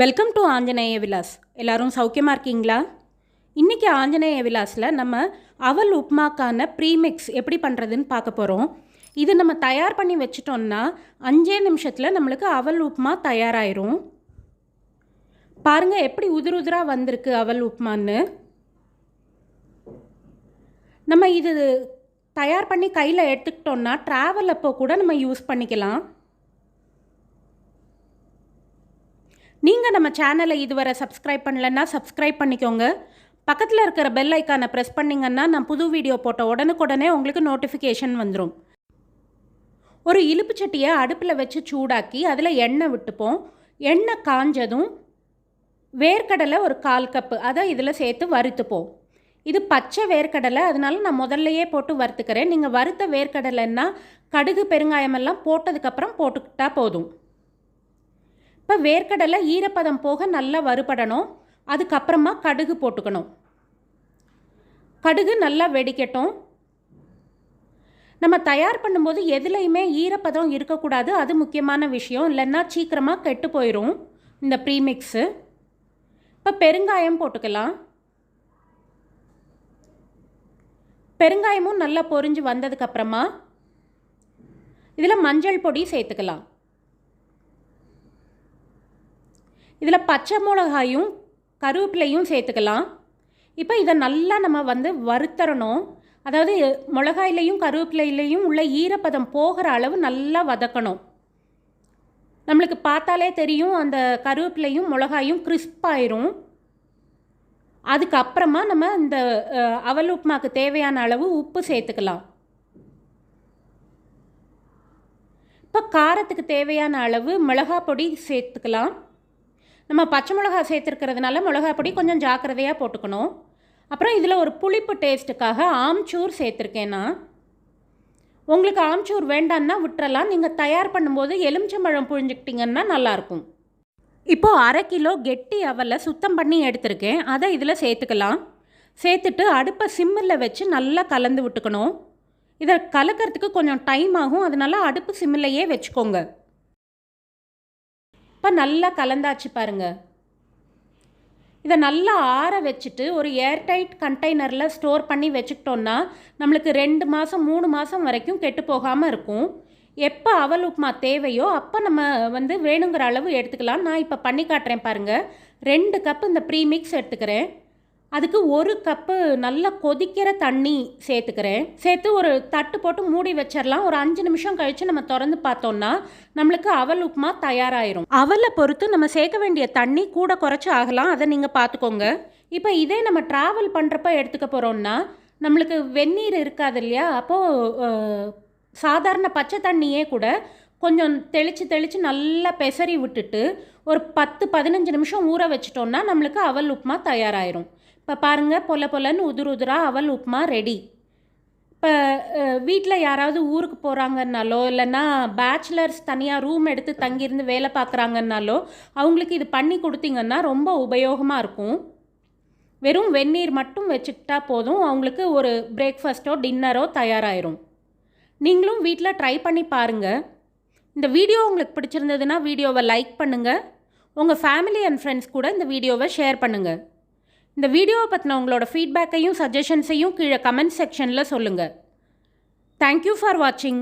Welcome to Anjaneya Vilas எல்லாரும் சௌக்கியமாக இருக்கீங்களா? இன்றைக்கி ஆஞ்சநேய விலாஸில் நம்ம அவல் உப்மாக்கான ப்ரீமிக்ஸ் எப்படி பண்ணுறதுன்னு பார்க்க போகிறோம் இது நம்ம தயார் பண்ணி வச்சிட்டோம்னா அஞ்சே நிமிஷத்தில் நம்மளுக்கு அவல் உப்மா தயாராயிரும். பாருங்கள் எப்படி உதிர் உதிராக வந்திருக்கு அவல் உப்மான்னு. நம்ம இது தயார் பண்ணி கையில் எடுத்துக்கிட்டோம்னா ட்ராவல் அப்போ கூட நம்ம யூஸ் பண்ணிக்கலாம். நீங்கள் நம்ம சேனலை இதுவரை சப்ஸ்கிரைப் பண்ணலன்னா சப்ஸ்கிரைப் பண்ணிக்கோங்க. பக்கத்தில் இருக்கிற பெல் ஐக்கானை ப்ரெஸ் பண்ணிங்கன்னா நான் புது வீடியோ போட்ட உடனுக்குடனே உங்களுக்கு நோட்டிஃபிகேஷன் வந்துடும் ஒரு இலுப்பு சட்டியை அடுப்பில் வச்சு சூடாக்கி அதில் எண்ணெய் விட்டுப்போம். எண்ணெய் காஞ்சதும் வேர்க்கடலை ஒரு கால் கப்பு அதை இதில் சேர்த்து வறுத்துப்போம். இது பச்சை வேர்க்கடலை அதனால நான் முதல்லையே போட்டு வறுத்துக்கிறேன். நீங்கள் வறுத்த வேர்க்கடலைன்னா கடுகு பெருங்காயமெல்லாம் போட்டதுக்கப்புறம் போட்டுக்கிட்டால் போதும். இப்போ வேர்க்கடலை ஈரப்பதம் போக நல்லா வறுபடணும். அதுக்கப்புறமா கடுகு போட்டுக்கணும். கடுகு நல்லா வெடிக்கட்டும். நம்ம தயார் பண்ணும்போது எதுலேயுமே ஈரப்பதம் இருக்கக்கூடாது. அது முக்கியமான விஷயம். இல்லைன்னா சீக்கிரமாக கெட்டு போயிடும் இந்த ப்ரீமிக்ஸு. இப்போ பெருங்காயம் போட்டுக்கலாம். பெருங்காயமும் நல்லா பொரிஞ்சு வந்ததுக்கப்புறமா இதில் மஞ்சள் பொடி சேர்த்துக்கலாம். இதில் பச்சை மிளகாயும் கருவேப்பிலையும் சேர்த்துக்கலாம். இப்போ இதை நல்லா நம்ம வந்து வறுத்தரணும். அதாவது மிளகாயிலையும் கருவேப்பிலையிலையும் உள்ள ஈரப்பதம் போகிற அளவு நல்லா வதக்கணும். நம்மளுக்கு பார்த்தாலே தெரியும் அந்த கருவேப்பிலையும் மிளகாயும் கிறிஸ்பாயிரும் அதுக்கப்புறமா நம்ம இந்த அவல் உப்புமாக்கு தேவையான அளவு உப்பு சேர்த்துக்கலாம். இப்போ காரத்துக்கு தேவையான அளவு மிளகாய் பொடி சேர்த்துக்கலாம். நம்ம பச்சை மிளகா சேர்த்துருக்கிறதுனால மிளகா பொடி கொஞ்சம் ஜாக்கிரதையாக போட்டுக்கணும். அப்புறம் இதில் ஒரு புளிப்பு டேஸ்ட்டுக்காக ஆம்ச்சூர் சேர்த்துருக்கேன் நான். உங்களுக்கு ஆம்ச்சூர் வேண்டான்னா விட்டுறலாம். நீங்கள் தயார் பண்ணும்போது எலுமிச்சம்பழம் புழிஞ்சிக்கிட்டிங்கன்னா நல்லாயிருக்கும். இப்போது அரை கிலோ கெட்டி அவலை சுத்தம் பண்ணி எடுத்திருக்கேன். அதை இதில் சேர்த்துக்கலாம். சேர்த்துட்டு அடுப்பை சிம்மில் வச்சு நல்லா கலந்து விட்டுக்கணும். இதை கலக்கிறதுக்கு கொஞ்சம் டைம் ஆகும். அதனால அடுப்பு சிம்மிலையே வச்சுக்கோங்க. இப்போ நல்லா கலந்தாச்சு பாருங்க. இதை நல்லா ஆற வச்சுட்டு ஒரு ஏர்டைட் கண்டெய்னரில் ஸ்டோர் பண்ணி வச்சுக்கிட்டோன்னா நம்மளுக்கு ரெண்டு மாதம் மூணு மாதம் வரைக்கும் கெட்டு போகாமல் இருக்கும். எப்போ அவல் உப்புமா தேவையோ அப்போ நம்ம வந்து வேணுங்கிற அளவு எடுத்துக்கலாம். நான் இப்போ பண்ணி காட்டுறேன் பாருங்கள் ரெண்டு கப்பு இந்த ப்ரீமிக்ஸ் எடுத்துக்கிறேன். அதுக்கு ஒரு கப்பு நல்லா கொதிக்கிற தண்ணி சேர்த்துக்கிறேன். சேர்த்து ஒரு தட்டு போட்டு மூடி வச்சிடலாம் ஒரு அஞ்சு நிமிஷம் கழித்து நம்ம திறந்து பார்த்தோம்னா நம்மளுக்கு அவல் உப்புமா தயாராகிரும் அவலை பொறுத்து நம்ம சேர்க்க வேண்டிய தண்ணி கூட குறைச்சி ஆகலாம். அதை நீங்கள் பார்த்துக்கோங்க. இப்போ இதே நம்ம ட்ராவல் பண்ணுறப்ப எடுத்துக்க போகிறோம்னா நம்மளுக்கு வெந்நீர் இருக்காது இல்லையா? அப்போது சாதாரண பச்சை தண்ணியே கூட கொஞ்சம் தெளித்து தெளித்து நல்லா பெசரி விட்டுட்டு ஒரு பத்து பதினஞ்சு நிமிஷம் ஊற வச்சிட்டோம்னா நம்மளுக்கு அவல் உப்புமா தயாராகிரும் இப்போ பாருங்கள் பொல பொலன்னு உதுரு உதுரா அவல் உப்புமா ரெடி. இப்போ வீட்டில் யாராவது ஊருக்கு போகிறாங்கன்னாலோ இல்லைன்னா பேச்சுலர்ஸ் தனியாக ரூம் எடுத்து தங்கியிருந்து வேலை பார்க்குறாங்கன்னாலோ அவங்களுக்கு இது பண்ணி கொடுத்தீங்கன்னா ரொம்ப உபயோகமாக இருக்கும். வெறும் வெந்நீர் மட்டும் வச்சுக்கிட்டா போதும் அவங்களுக்கு ஒரு பிரேக்ஃபாஸ்ட்டோ டின்னரோ தயாராகிடும் நீங்களும் வீட்டில் ட்ரை பண்ணி பாருங்கள் இந்த வீடியோ உங்களுக்கு பிடிச்சிருந்ததுன்னா வீடியோவை லைக் பண்ணுங்கள் உங்கள் ஃபேமிலி அண்ட் ஃப்ரெண்ட்ஸ் கூட இந்த வீடியோவை ஷேர் பண்ணுங்கள் இந்த வீடியோவை பற்றின உங்களோட ஃபீட்பேக்கையும் சஜஷன்ஸையும் கீழே கமெண்ட் செக்ஷனில் சொல்லுங்கள் தேங்க்யூ ஃபார் வாட்சிங்